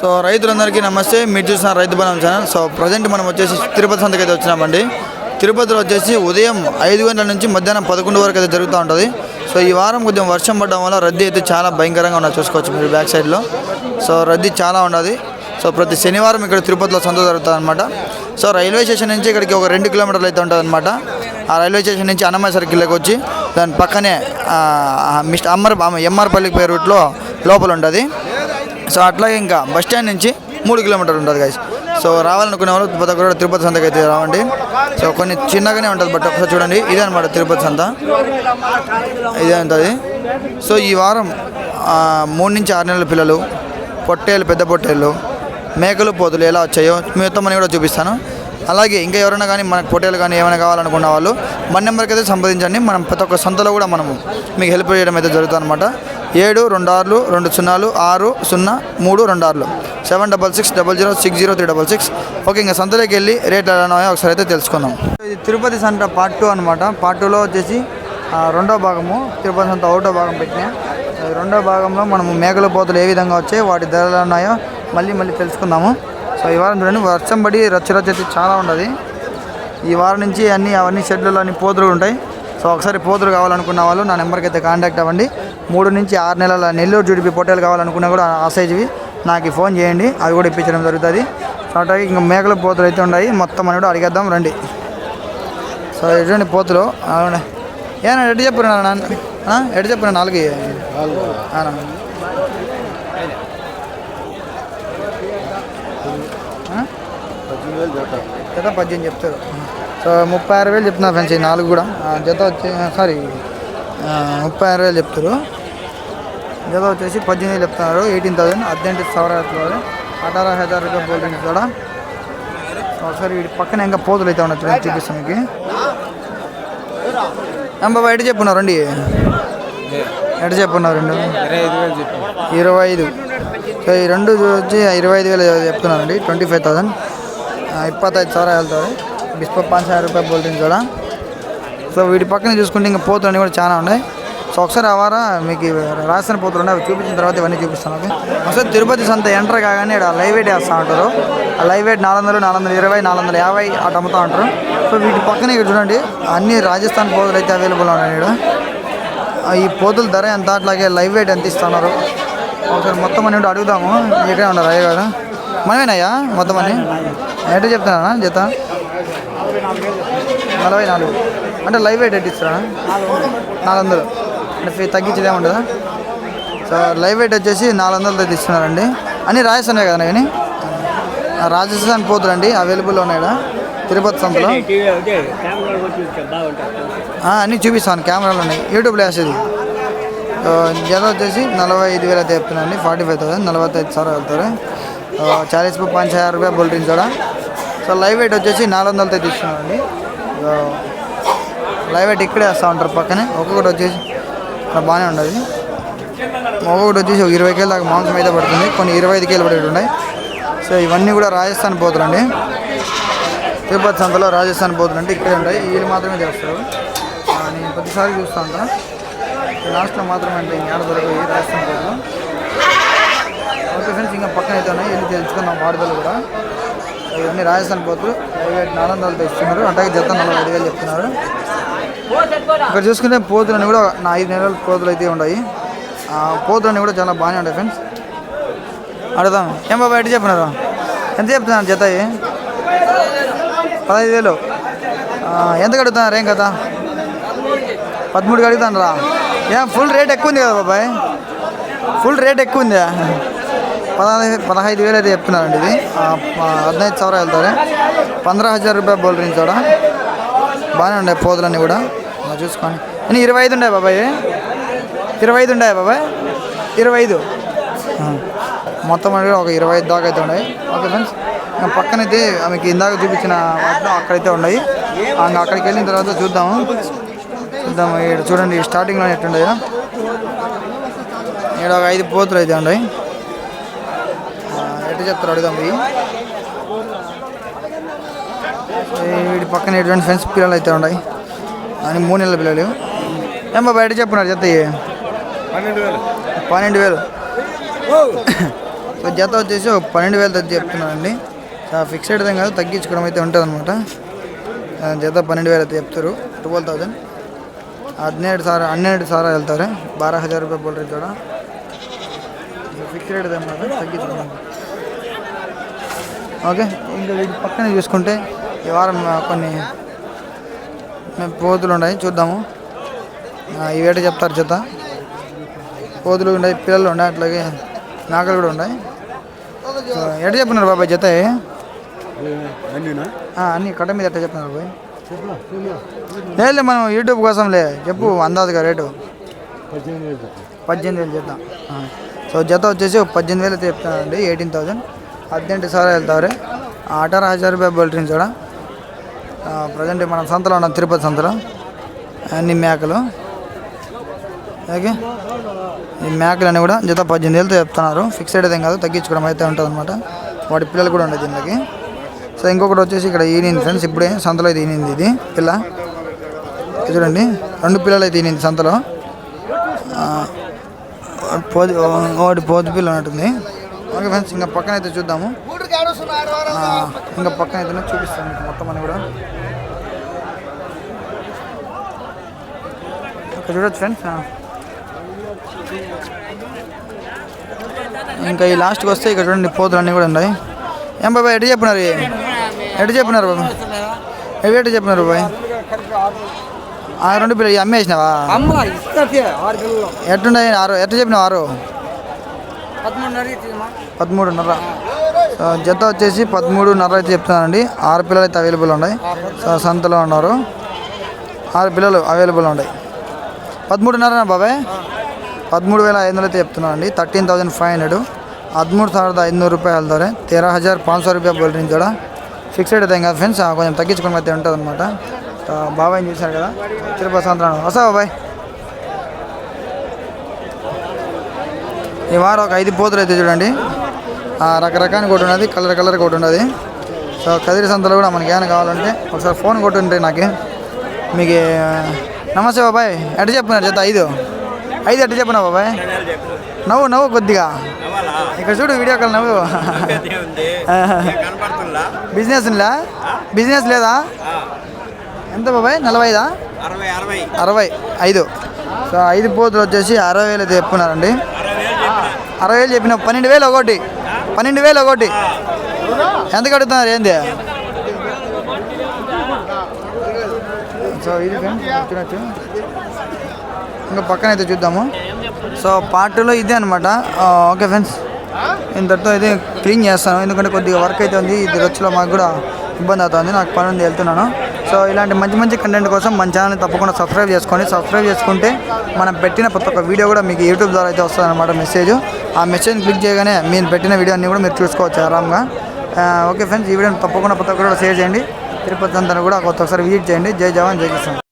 So రైతులందరికీ నమస్తే. మీరు చూసిన రైతు బలం ఛానల్. సో ప్రజెంట్ మనం వచ్చేసి తిరుపతి సంతకి అయితే వచ్చినామండి. తిరుపతిలో వచ్చేసి ఉదయం ఐదు గంటల నుంచి మధ్యాహ్నం పదకొండు వరకు అయితే జరుగుతూ ఉంటుంది. సో ఈ వారం కొంచెం వర్షం పడడం వల్ల రద్దీ అయితే చాలా భయంకరంగా ఉన్నది. చూసుకోవచ్చు మీరు బ్యాక్ సైడ్లో. సో రద్దీ చాలా ఉన్నది. సో ప్రతి శనివారం ఇక్కడ తిరుపతిలో సంత జరుగుతుంది అనమాట సో రైల్వే స్టేషన్ నుంచి ఇక్కడికి ఒక రెండు కిలోమీటర్లు అయితే ఉంటుంది అనమాట ఆ రైల్వే స్టేషన్ నుంచి అన్నమయ్య సర్కిల్లోకి వచ్చి దాని పక్కనే మిస్టర్ అమ్మర్ ఎంఆర్పల్లి పేరు రూట్లో లోపల ఉంటుంది. సో అట్లా ఇంకా బస్ స్టాండ్ నుంచి మూడు కిలోమీటర్లు ఉంటుంది గైస్ సో రావాలనుకునే వాళ్ళు ప్రతి ఒక్కరు తిరుపతి సంతకి అయితే రావండి. సో కొన్ని చిన్నగానే ఉంటుంది బట్ ఒకసారి చూడండి. ఇదే అనమాట తిరుపతి సంత. ఇదే ఉంటుంది. సో ఈ వారం మూడు నుంచి ఆరు నెలల పిల్లలు పొట్టేలు పెద్ద పొట్టేళ్ళు మేకలు పోతులు ఎలా వచ్చాయో మొత్తం అని కూడా చూపిస్తాను. అలాగే ఇంకా ఎవరైనా కానీ మనకు పొట్టేలు కానీ ఏమైనా కావాలనుకున్న వాళ్ళు మన నెంబర్కి అయితే సంప్రదించండి. మనం ప్రతి ఒక్క సంతలో కూడా మనము మీకు హెల్ప్ చేయడం అయితే జరుగుతుంది అనమాట ఏడు రెండు ఆరులు రెండు సున్నాలు ఆరు సున్నా మూడు రెండు ఆరులు. Seven double six double zero six zero three double six. Okay ఇంకా సంతలోకి వెళ్ళి రేట్ ఎలా ఉన్నాయో ఒకసారి అయితే తెలుసుకుందాం. ఇది తిరుపతి సంత పార్ట్ టూ అనమాట పార్ట్ టూలో వచ్చేసి ఆ, రెండో భాగము తిరుపతి సంత ఒకటో భాగం పెట్టినా. రెండో భాగంలో మనము మేకల పోతలు ఏ విధంగా వచ్చాయి వాటి ధరలు ఉన్నాయో మళ్ళీ మళ్ళీ తెలుసుకుందాము. సో ఈ వారం చూడండి వర్షం పడి రచ్చ చాలా ఉండదు ఈ వారం నుంచి అన్ని అవన్నీ షెడ్లలో అన్ని పోతులు ఉంటాయి. సో ఒకసారి పోతులు కావాలనుకున్న వాళ్ళు నా నెంబర్కి అయితే కాంటాక్ట్ అవ్వండి. మూడు నుంచి ఆరు నెలల నెల్లూరు జుడిపి పొట్టేలు కావాలనుకున్నా కూడా ఆ సైజువి నాకు ఫోన్ చేయండి అవి కూడా ఇప్పించడం జరుగుతుంది. సో అట్లాగే ఇంకా మేకల పోతులు అయితే ఉన్నాయి మొత్తం అని కూడా అడిగేద్దాం రండి. సో ఎటువంటి పోతులు. అవునా? ఏనా ఎటు చెప్పురా నాన్న? ఎటు చెప్పురా నాలుగు. అవునా? జత పద్దెనిమిది చెప్తారు. సో ముప్పై ఆరు వేలు చెప్తున్నారు ఫ్రెండ్స్ ఈ నాలుగు కూడా. జత వచ్చి సారీ ముప్పై ఆరు వేలు చెప్తారు. జత వచ్చేసి పద్దెనిమిది వేలు చెప్తున్నారు. Eighteen thousand. హద్నెంటు సవర అఠారా హజార్ రూపాయలు పోతుంది కూడా ఒకసారి వీటి పక్కన ఇంకా పోతులు అయితే ఉన్నాయి ఫ్రెండ్స్ చూపిస్తాను మీకు ఏం బాబా ఎటు చెప్పున్నారు అండి ఎటు చెప్పున్నారు రెండు? ఇరవై ఐదు. సో ఈ రెండు వచ్చి ఇరవై ఐదు వేలు చెప్తున్నారండి. Twenty five thousand. ಇಪ್ಪತ್ತೈದು సవరా వెళ్తారు. బిస్పో పాంచ రూపాయలు ರೂಪಾಯಿ కూడా సో వీటి పక్కన చూసుకుంటే ఇంకా పోతులు కూడా చాలా ఉన్నాయి. సో ఒకసారి అవారా మీకు రాసిన పోతులు ఉన్నాయి. చూపించిన తర్వాత ఇవన్నీ చూపిస్తాను ఓకే? ఒకసారి తిరుపతి సంత ఎంటర్ కాగానే ఇక్కడ లైవ్ వెయిట్ వేస్తూ ఉంటారు. ఆ లైవ్ వెయిట్ నాలుగు వందలు నాలుగు వందల ఇరవై నాలుగు వందల యాభై అటు అమ్ముతూ ఉంటారు. సో వీటి పక్కనే ఇక్కడ చూడండి అన్ని రాజస్థాన్ పోతులు అయితే అవైలబుల్ ఉన్నాయి ఇక్కడ. ఈ పోతుల ధర ఎంత అట్లాగే లైవ్ వెయిట్ ఎంత ఇస్తున్నారు? ఒకసారి మొత్తం అనేది అడుగుదాము. ఇక్కడే ఉన్నారు అయ్యే కదా మనమేనయ్యా మొత్తం అని ఎట్లా చెప్తున్నా జత? నలభై నాలుగు. అంటే లైవ్ వెయిట్ ఎట్ ఇస్తారా నాలుగు వందలు అంటే ఫీ తగ్గించేది ఏముంటుందా సో లైవ్ వెయిట్ వచ్చేసి నాలుగు వందలు ఇస్తున్నారండి. అన్నీ రాజస్థానే కదా కానీ రాజస్థాన్ పోతులండి అవైలబుల్లో ఉన్నాయి? తిరుపతి సంతలో అన్నీ చూపిస్తాను కెమెరాలు ఉన్నాయి. యూట్యూబ్లో వేసేది. జత వచ్చేసి నలభై ఐదు వేలు అయితే చెప్తున్నాండి ఫార్టీ ఫైవ్ థౌసండ్ నలభై ఐదు సార్ వెళ్తారు. చాలీస్ పాంచ్ హజార్ రూపాయ బుల్టిన్ కూడా. సో లైవ్ వెయిట్ వచ్చేసి నాలుగు వందలతో తీసుకున్నామండి. లైవ్ వెయిట్ ఇక్కడే వస్తూ ఉంటారు పక్కనే. ఒక్కొక్కటి వచ్చేసి ఇక్కడ బాగానే ఉండదు. ఒక్కొక్కటి వచ్చేసి ఒక ఇరవై కేలు దాకా మాంసం అయితే పడుతుంది. కొన్ని ఇరవై ఐదు కేలు పడేవి ఉన్నాయి. సో ఇవన్నీ కూడా రాజస్థాన్ పోతులండి. తిరుపతి సంతలో రాజస్థాన్ పోతులంటే ఇక్కడే ఉంటాయి. వీళ్ళు మాత్రమే చేస్తారు. నేను ప్రతిసారి చూస్తూ ఉంటాను. లాస్ట్లో మాత్రమే అంటే ఇంకేడ దొరకవు రాజస్థాన్ పోతులు. ఓకే ఫ్రెండ్స్ ఇంకా పక్కన అయితే ఉన్నాయి. వెళ్ళి తెలుసుకుందాం వాడుదలు కూడా. ఇవన్నీ రాజస్థాన్ పోతులు. ప్రైవేట్ నాలుగు వందలతో ఇస్తున్నారు. అట్లాగే జత నలభై ఐదు వేలు చెప్తున్నారు. ఇక్కడ చూసుకుంటే పోతులన్నీ కూడా నా ఐదు నెలల పోతులు అయితే ఉన్నాయి. పోతులు పోతులన్నీ కూడా చాలా బాగానే ఉంటాయి ఫ్రెండ్స్. అడుగుదాం ఏం బాబా ఎటు చెప్పినారు? ఎంత చెప్తున్నారు జత పదహైదు వేలు. ఎంత కడుగుతున్నారు? ఏం కదా పదమూడుకి కడుగుతాను రా ఏం ఫుల్ రేట్ ఎక్కువ ఉంది కదా బాబాయ్? ఫుల్ రేట్ ఎక్కువ ఉందా? పదహారు పదహైదు వేలు అయితే చెప్తున్నారండి ఇది. హద్నైదు సవర వెళ్తారు. పంద్రా హజార్ రూపాయలు బోల్ రింగ్ కూడా. బాగానే ఉండే పోదులన్నీ కూడా. చూసుకోండి. నేను ఇరవై ఐదు ఉండే బాబాయ్ ఇరవై ఐదు ఉండే బాబాయ్? ఇరవై ఐదు. మొత్తం అనేది ఒక ఇరవై ఐదు దాకా అయితే ఉన్నాయి. ఓకే ఫ్రెండ్స్ పక్కనైతే మీకు ఇందాక చూపించిన వాటిలో అక్కడైతే ఉన్నాయి. అక్కడికి వెళ్ళిన తర్వాత చూద్దాము. చూద్దాము చూడండి స్టార్టింగ్లో ఎట్లుండయో ఇక్కడ ఒక ఐదు పోతులు అయితే ఉన్నాయి. ఆ, ఎట్లా చెప్తారు అడుగుదాం పోయి ఈ వీడి పక్కన ఎటువంటి ఫ్రెండ్స్ పిల్లలు అయితే ఉన్నాయి అని మూడు నెలల పిల్లలు ఏం బాబా ఎట్లా చెప్పున్నారు చెత్త ఇవి? పన్నెండు వేలు పన్నెండు వేలు సో జత వచ్చేసి ఒక పన్నెండు వేలు తగ్గి చెప్తున్నానండి సో ఫిక్స్డ్ ఏం కాదు తగ్గించుకోవడం అయితే ఉంటుంది అనమాట జత పన్నెండు వేలు అయితే చెప్తారు ట్వెల్వ్ థౌసండ్ ಹದಿನೆರಡು ಸಾವಿರ ಹನ್ನೆರಡು ಸಾವಿರ ಹೇಳ್ತಾರೆ ಬಾರ ಹಜಾರ್ ರೂಪಾಯಿ ಬೋಲ್ರಿ ಜೋಡ ఫిక్స్ రేట్ అన్నమాట తగ్గించుకున్నాం ఓకే ఇంకా వీటి పక్కన చూసుకుంటే ఈ వారం కొన్ని పోతులు ఉన్నాయి చూద్దాము. ఆ, ఈ వేట చెప్తారు చేత పోతులు ఉన్నాయి పిల్లలు ఉన్నాయి అట్లాగే నాకలు కూడా ఉన్నాయి. సో, ఎట్ట చెప్పినారు బాబాయ్ జత? అన్ని కట్ట మీద ఎట్ట చెప్పినారు బాబాయ్? లేదు మనం యూట్యూబ్ కోసంలే చెప్పు అందాజుగా రేటు. పద్దెనిమిది వేలు ఆ. సో జత వచ్చేసి పద్దెనిమిది వేలు అయితే చెప్తానండి ఎయిటీన్ థౌసండ్ ಹದಿನೆಂಟು ಸಾವಿರ ಹೇಳ್ತಾವ್ರೆ ಅಠಾರ ಹಜಾರ್ ರೂಪಾಯಿ ಬೋಲ್ಟ್ರಿ చూడ ప్రజెంట్ మనం సంతలో ఉన్నాం తిరుపతి సంతలో అన్ని మేకలు ఓకే ఈ మేకలన్నీ కూడా జత పద్దెనిమిది వేలతో చెప్తున్నారు ఫిక్స్డ్ ఏం కాదు తగ్గించుకోవడం అయితే ఉంటుంది అనమాట వాటి పిల్లలు కూడా ఉండేది దీనికి సో ఇంకొకటి వచ్చేసి ఇక్కడ ఈనింది ఫ్రెండ్స్ ఇప్పుడే సంతలో అయితే ఈనింది ఇది పిల్ల ఇది చూడండి రెండు పిల్లలు అయితే ఈనింది సంతలో ఆ, పోది ఒకటి పోతు పిల్ల ఉన్నట్టుంది ఓకే ఫ్రెండ్స్ ఇంకా పక్కన అయితే చూద్దాము. ఇంకా పక్కన అయితే చూపిస్తాను మీకు మొత్తం అని కూడా. ఇక్కడ చూడొచ్చు ఫ్రెండ్స్. ఇంకా ఈ లాస్ట్కి వస్తే ఇక్కడ చూడండి పోతులు అన్నీ కూడా ఉన్నాయి. ఏం బాబాయ్ ఎటు చెప్పినారు? ఎటు చెప్పినారు బాబా? ఎవి ఎటు చెప్పినారు బాబాయ్? ఆ రెండు పిల్లలు అమ్మేసినావా అమ్మ ఇస్తే ఆరు ఎట్లా చెప్పినావు ఆరు? పదమూడున్నర ఇచ్చిందమ్మా పదమూడున్నర సో జత వచ్చేసి పదమూడున్నర అయితే చెప్తున్నానండి ఆరు పిల్లలు అయితే అవైలబుల్ ఉన్నాయి సో సంతలో ఉన్నారు ఆరు పిల్లలు అవైలబుల్ ఉన్నాయి పదమూడున్నర బాబాయ్ పదమూడు వేల ఐదు వందలు అయితే చెప్తున్నాను అండి థర్టీన్ థౌసండ్ ఫైవ్ హండ్రెడ్ ಹದಿಮೂರು ಸಾವಿರದ ಐದುನೂರು ರೂಪಾಯಿ ಹೇಳ್ತಾರೆ ತೇರಾ ಹಜಾರ್ ಪಾಂಚ್ ಸಾವಿರ రూపాయ బోల్ రింగ్ కూడా ఫిక్స్డ్ అయితే ఇంకా ఫ్రెండ్స్ కొంచెం తగ్గించుకుని అయితే ఉంటుంది అనమాట బాబాయ్ చూశారు కదా తిరుపతి సంవత్సరం వస్తా బాబాయ్ ఈ వారం ఒక ఐదు పోతులు అయితే చూడండి. ఆ, రకరకాల ఒకటి ఉన్నది కలర్ కలర్ ఒకటి ఉన్నది. సో కదిరి సంతలో కూడా మనకి ఏమైనా కావాలంటే ఒకసారి ఫోన్ కొట్టుంటే నాకు. మీకు నమస్తే బాబాయ్. ఎట్ట చెప్పినారు చేత ఐదు? ఐదు ఎట్ట చెప్పినా బాబాయ్? నవ్వు నవ్వు కొద్దిగా. ఇక్కడ చూడు వీడియో కాల్ నవ్వు. బిజినెస్ లా బిజినెస్ లేదా? ఎంత బాబాయ్? నలభైదా? అరవై అరవై. అరవై ఐదు. సో ఐదు పోతులు వచ్చేసి అరవై వేలు అయితే చెప్పుకున్నారండి. అరవై వేలు చెప్పిన పన్నెండు వేలు ఒకటి. పన్నెండు వేలు ఒకటి. ఎంత కడుతున్నారు? ఏంది? సో ఇది ఇంకా పక్కన uh, అయితే చూద్దాము సో పార్టీలో ఇదే అనమాట ఓకే ఫ్రెండ్స్ ఇంతటితో ఇది క్లీన్ చేస్తాను. ఎందుకంటే కొద్దిగా వర్క్ అయితే ఉంది. ఇది రొచ్చులో మాకు కూడా ఇబ్బంది అవుతుంది. నాకు పని ఉంది వెళ్తున్నాను. సో ఇలాంటి మంచి మంచి కంటెంట్ కోసం మన ఛానల్ని తప్పకుండా సబ్స్క్రైబ్ చేసుకోండి. సబ్స్క్రైబ్ చేసుకుంటే మనం పెట్టిన ప్రతి ఒక్క వీడియో కూడా మీకు యూట్యూబ్ ద్వారా అయితే వస్తుంది అనమాట మెసేజ్ ఆ మెసేజ్ క్లిక్ చేయగానే మీరు పెట్టిన వీడియో అన్ని కూడా మీరు చూసుకోవచ్చు ఆరామ్గా ఓకే ఫ్రెండ్స్ ఈ వీడియోని తప్పకుండా ప్రతి ఒక్కరు షేర్ చేయండి. తిరుపతి అంతా కూడా కొత్త ఒకసారి విజిట్ చేయండి. జై జవాన్ జై కిసాన్.